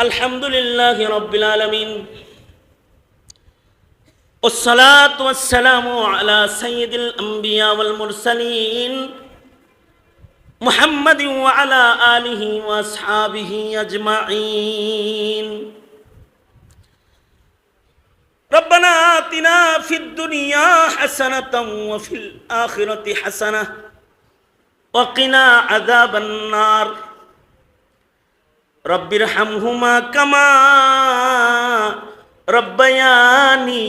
الحمد لله رب العالمين والصلاة والسلام على سيد الأنبياء والمرسلين محمد وعلى آله وأصحابه أجمعين ربنا آتنا في الدنيا حسنة وفي الآخرة حسنة وقنا عذاب النار রব্বির হামহুমা কামা রব্বায়ানি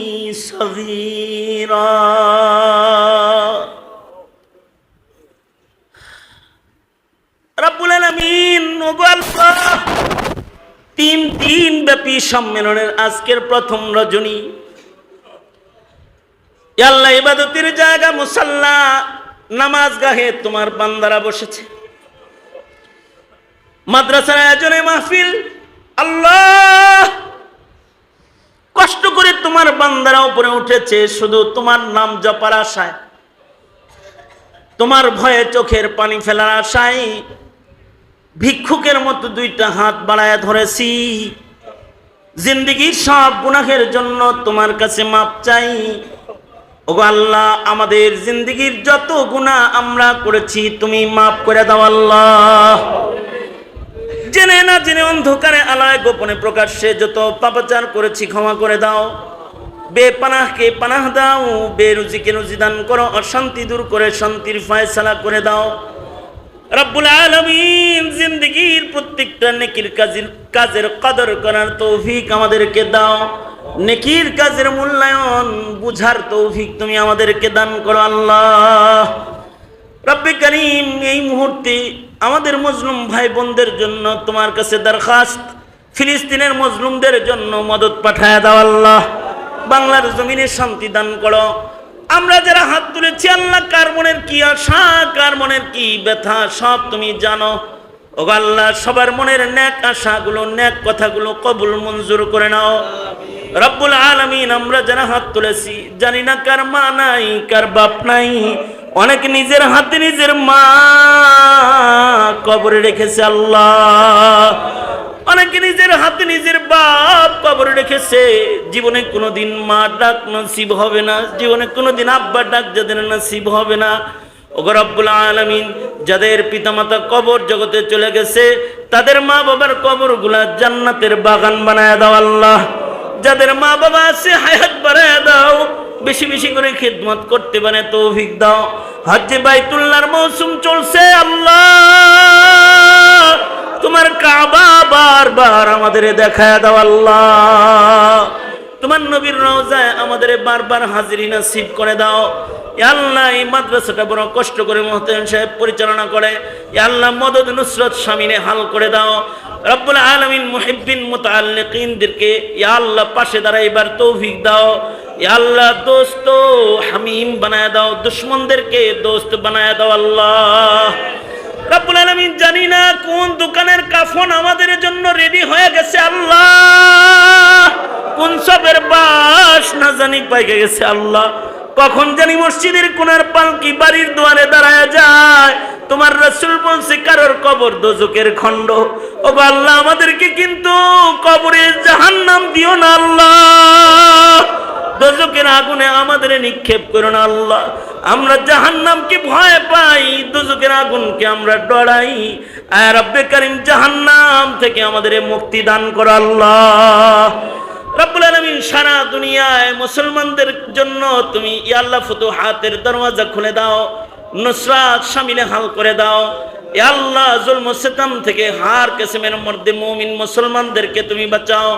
সগীরা। রব্বুল আলামিন তিন তিন ব্যাপী সম্মেলনের আজকের প্রথম রজনী। আল্লাহ ইবাদতের জায়গা মুসাল্লা, নামাজ গাহে তোমার বান্দারা বসেছে। মাদ্রাসার আয়োজনে মাহফিল। আল্লাহ! কষ্ট করে তোমার বান্দারা উপরে উঠেছে, শুধু তোমার নাম জপার আশায়। তোমার ভয়ে চোখের পানি ফেলার আশায়। ভিক্ষুকের মতো দুইটা হাত বাড়ায় ধরেছি। জিন্দিগির সব গুনাহের জন্য তোমার কাছে মাপ চাই। ওগো আল্লাহ, আমাদের জিন্দিগির যত গুনাহ আমরা করেছি, তুমি মাফ করে দাও আল্লাহ। জেনে না জেনে অন্ধকারে আলায় গোপনে প্রকাশ্যে যত পাপাচার করেছি, ক্ষমা করে দাও। বেপানাহকে পানাহ দাও, বেরুজিকে রুজি দান করো, অশান্তি দূর করে শান্তির ফয়সালা করে দাও। রব্বুল আলমিন জিন্দগির প্রত্যেকটা নেকির কাজের কাজের কদর করার তৌফিক আমাদেরকে দাও। নেকির কাজের মূল্যায়ন বুঝার তৌফিক তুমি আমাদেরকে দান করো আল্লাহ। রব্বে করিম, এই মুহূর্তে আমাদের মজলুম ভাই বোনদের জন্য তোমার কাছে দরখাস্ত। ফিলিস্তিনের মজলুমদের জন্য মদত পাঠায় দাও আল্লাহ। বাংলার জমিনে শান্তি দান করো। আমরা যারা হাত তুলেছি, আল্লাহ কার মনের কি আশা, কার মনের কি ব্যথা, সব তুমি জানো। ও আল্লাহ, সবার মনের ন্যাক আশাগুলো, ন্যাক কথাগুলো কবুল মঞ্জুর করে নাও। রব্বুল আলমিন, আমরা যারা হাত তুলেছি, জানি না কার মা নাই, কার বাপ নাই। অনেক নিজের হাতে নিজের মা কবরে রেখেছে আল্লাহ। অনেকে নিজের হাতে নিজের বাপ কবরে রেখেছে। জীবনে কোনোদিন মা ডাক নসিব হবে না। জীবনে কোনোদিন আব্বা ডাক যাদের নসিব হবে না। ওগো রব্বুল আলামিন, যাদের পিতামাতা কবর জগতে চলে গেছে, তাদের মা বাবার কবরগুলা জান্নাতের বাগান বানায় দাও আল্লাহ। যাদের মা বাবা আছে, হায়াত বানায় দাও। বেশি বেশি করে খেদমত করতে পারে, তৌফিক দাও। হজ্জে বাইতুল্লাহর মৌসুম চলছে, আল্লাহ। তোমার কাবা বারবার আমাদের দেখায় দাও, আল্লাহ। তোমার নবীর রওজায় আমাদের বারবার হাজিরি নসিব করে দাও। আল্লাহ, এই মাদ্রাসাটা বড় কষ্ট করে মোহতেন সাহেব পরিচালনা করে। আল্লাহ, মদদ নুসরত স্বামীনে হাল করে দাও। রব্বুল আলমিন মুহিব্বিন মুতাল্লিকিনদেরকে ইয়া আল্লাহ পাশে দাঁড়াইবার তৌফিক দাও। আল্লাহ দোস্ত, হামিম বানায় দাও, দুশ্মনদেরকে দোস্ত বানায় দাও আল্লাহ। রব্বুল আলামিন জানি না কোন দোকানের কাফন আমাদের জন্য রেডি হয়ে গেছে আল্লাহ। কোন সবের বাস না জানি পাইকে গেছে আল্লাহ। কখন জানি মসজিদের কোনার পালকি বাড়ির দুয়ারে দাঁড়ায় যায়। তোমার রসুল বলছে, কারোর কবর দোজকের খণ্ড। ও আল্লাহ, আমাদেরকে কিন্তু কবরের কবরে জাহান্নাম দিও না আল্লাহ। দোজকের আগুনে আমাদের নিক্ষেপ করো না আল্লাহ। আমরা জাহান্নামকে ভয় পাই দোজকের আগুনকে আমরা ডরাই। আর রব্বে করিম, জাহান্নাম থেকে আমাদের মুক্তি দান করো আল্লাহ। রব্বুল আলমিন সারা দুনিয়ায় মুসলমানদের জন্য তুমি ইয়াল্লাহ ফুতু হাতের দরওয়াজা খুলে দাও, নুসরাত সামিলে হাল করে দাও। আল্লাহ জুলম সেতাম থেকে হার কেসমের মধ্যে মুমিন মুসলমানদেরকে তুমি বাঁচাও।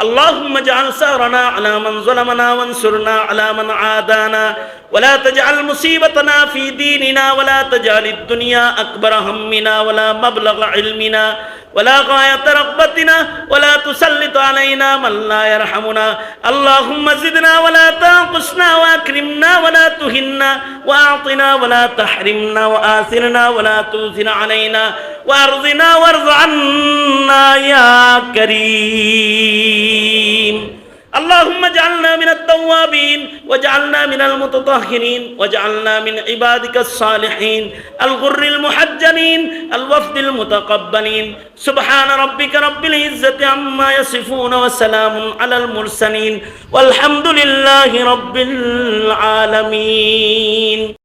اللهم اجعل ثارنا على من ظلمنا وانصرنا على من عادانا. ولا تجعل مصيبتنا في ديننا ولا تجعل الدنيا أكبر همنا ولا مبلغ علمنا. ولا غاية رغبتنا ولا تسلط علينا من لا يرحمنا. اللهم زدنا ولا تنقصنا وأكرمنا ولا تهنا. وأعطنا ولا تحرمنا وآثرنا ولا تؤثر علينا. وارضنا وارض عنا يا كريم اللهم اجعلنا من التوابين واجعلنا من المتطهرين واجعلنا من عبادك الصالحين الغر المحجلين الوفد المتقبلين سبحان ربك رب العزة عما يصفون وسلام على المرسلين والحمد لله رب العالمين